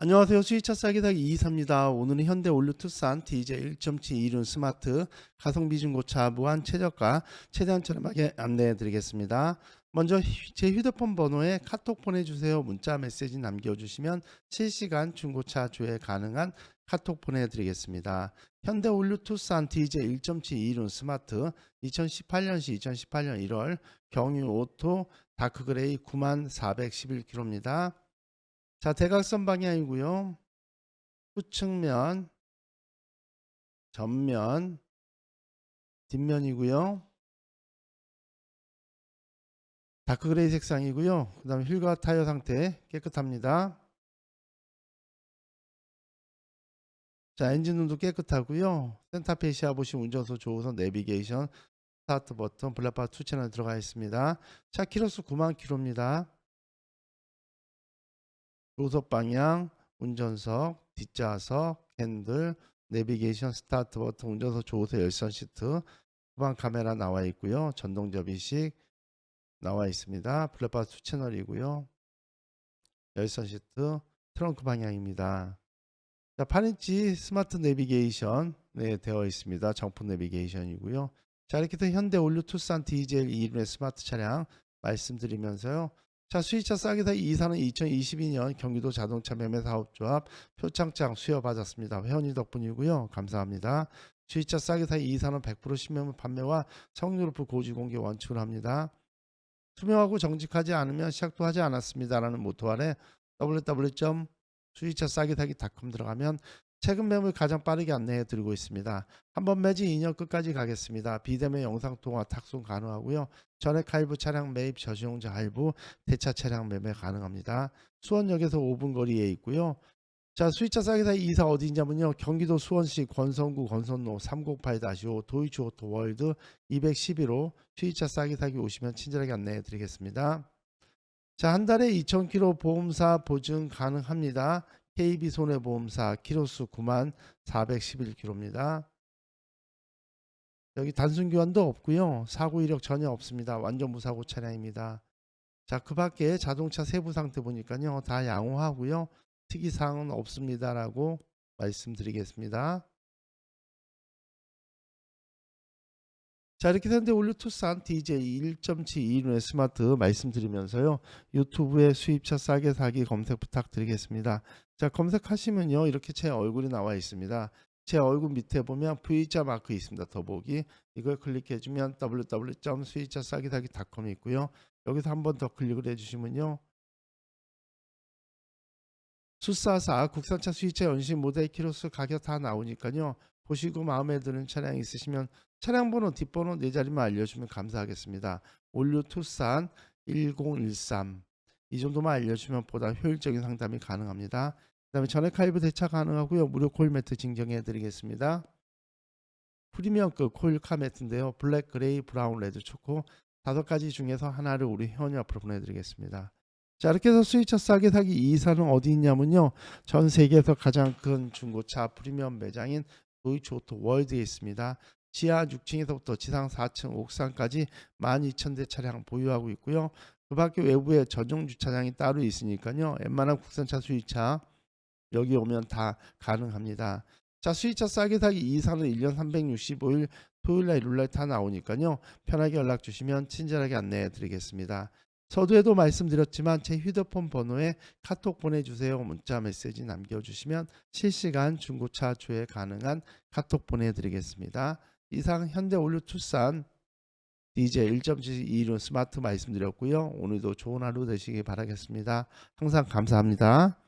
안녕하세요. 수위차 싸기 사기 이이사입니다. 오늘은 현대 올류 투싼 DJ 1.7 이륜 스마트 가성비 중고차 무한 최저가 최대한 저렴하게 안내해 드리겠습니다. 먼저 휴- 제 휴대폰 번호에 카톡 보내주세요. 문자 메시지 남겨주시면 실시간 중고차 조회 가능한 카톡 보내드리겠습니다. 현대 올류 투싼 DJ 1.7 이륜 스마트 2018년시 2018년 1월 경유 오토 다크그레이 9411km입니다. 자, 대각선 방향이고요. 후측면, 전면, 뒷면이고요. 다크 그레이 색상이고요. 그 다음에 휠과 타이어 상태 깨끗합니다. 자, 엔진룸도 깨끗하고요. 센터페시아 보시면 운전석 조우선 내비게이션 스타트 버튼 블랙바 투 채널 들어가 있습니다. 차 키로수 9만 킬로입니다. 조석 방향, 운전석, 뒷좌석, 핸들, 내비게이션 스타트 버튼, 운전석 조수석 열선 시트, 후방 카메라 나와 있고요. 전동 접이식 나와 있습니다. 블랙바 수 채널이고요. 열선 시트, 트렁크 방향입니다. 자, 8인치 스마트 내비게이션 네, 되어 있습니다. 정품 내비게이션이고요. 자, 이렇게 해서 현대 올류 투싼 디젤 2륜의 스마트 차량 말씀드리면서요. 자, 수입차 싸게 사 이사는 2022년 경기도 자동차 매매 사업조합 표창장 수여받았습니다. 회원님 덕분이고요. 감사합니다. 수입차 싸게 사 이사는 100% 신매물 판매와 높은 고지 공개 원칙을 합니다. 투명하고 정직하지 않으면 시작도 하지 않았습니다라는 모토 아래 www.수입차 싸게 사기 닷컴 들어가면 최근 매물 가장 빠르게 안내해 드리고 있습니다. 한번 매진 2년 끝까지 가겠습니다. 비대면 영상통화 탁송 가능하고요. 전액 할부 차량 매입 저시용자 할부 대차 차량 매매 가능합니다. 수원역에서 5분 거리에 있고요. 자, 수입차 싸게 사 이사 어디냐면요. 경기도 수원시 권선구 권선로 308-5 도이치 오토 월드 211호 수입차 싸게 사기 오시면 친절하게 안내해 드리겠습니다. 자, 한 달에 2,000km 보험사 보증 가능합니다. KB 손해보험사 키로수 9만 411km입니다. 여기 단순 교환도 없고요. 사고 이력 전혀 없습니다. 완전 무사고 차량입니다. 자, 그 밖에 자동차 세부 상태 보니까요. 다 양호하고요. 특이 사항은 없습니다라고 말씀드리겠습니다. 자, 이렇게 됐는데 올류 투싼 DJ 1.72륜의 스마트 말씀드리면서요. 유튜브에 수입차 싸게 사기 검색 부탁드리겠습니다. 자, 검색하시면요. 이렇게 제 얼굴이 나와 있습니다. 제 얼굴 밑에 보면 V자 마크 있습니다. 더보기. 이걸 클릭해 주면 www.수입차 싸게 사기.com이 있고요. 여기서 한 번 더 클릭을 해 주시면요. 수사사 국산차 수입차 연식 모델 키로수 가격 다 나오니까요. 보시고 마음에 드는 차량 있으시면 차량 번호 뒷번호 네 자리만 알려주면 감사하겠습니다. 올류 투싼 1013 이 정도만 알려주면 보다 효율적인 상담이 가능합니다. 그 다음에 전액 할부 대차 가능하고요. 무료 코일 매트 증정해 드리겠습니다. 프리미엄급 코일 카 매트인데요. 블랙, 그레이, 브라운, 레드, 초코 다섯 가지 중에서 하나를 우리 회원님 앞으로 보내드리겠습니다. 자 이렇게 해서 수입차 싸게 사기 이사는 어디 있냐면요. 전 세계에서 가장 큰 중고차 프리미엄 매장인 도이치 오토 월드에 있습니다. 지하 6층에서부터 지상 4층 옥상까지 12,000대 차량 보유하고 있고요. 그 밖에 외부에 전용 주차장이 따로 있으니까요. 웬만한 국산차 수입차 여기 오면 다 가능합니다. 자 수입차 싸게 사기 이사는 1년 365일 토요일날 다 나오니까요. 편하게 연락 주시면 친절하게 안내해 드리겠습니다. 서두에도 말씀드렸지만 제 휴대폰 번호에 카톡 보내주세요. 문자 메시지 남겨주시면 실시간 중고차 조회 가능한 카톡 보내드리겠습니다. 이상 현대 올류 투싼 DJ 1.72로 스마트 말씀드렸고요. 오늘도 좋은 하루 되시기 바라겠습니다. 항상 감사합니다.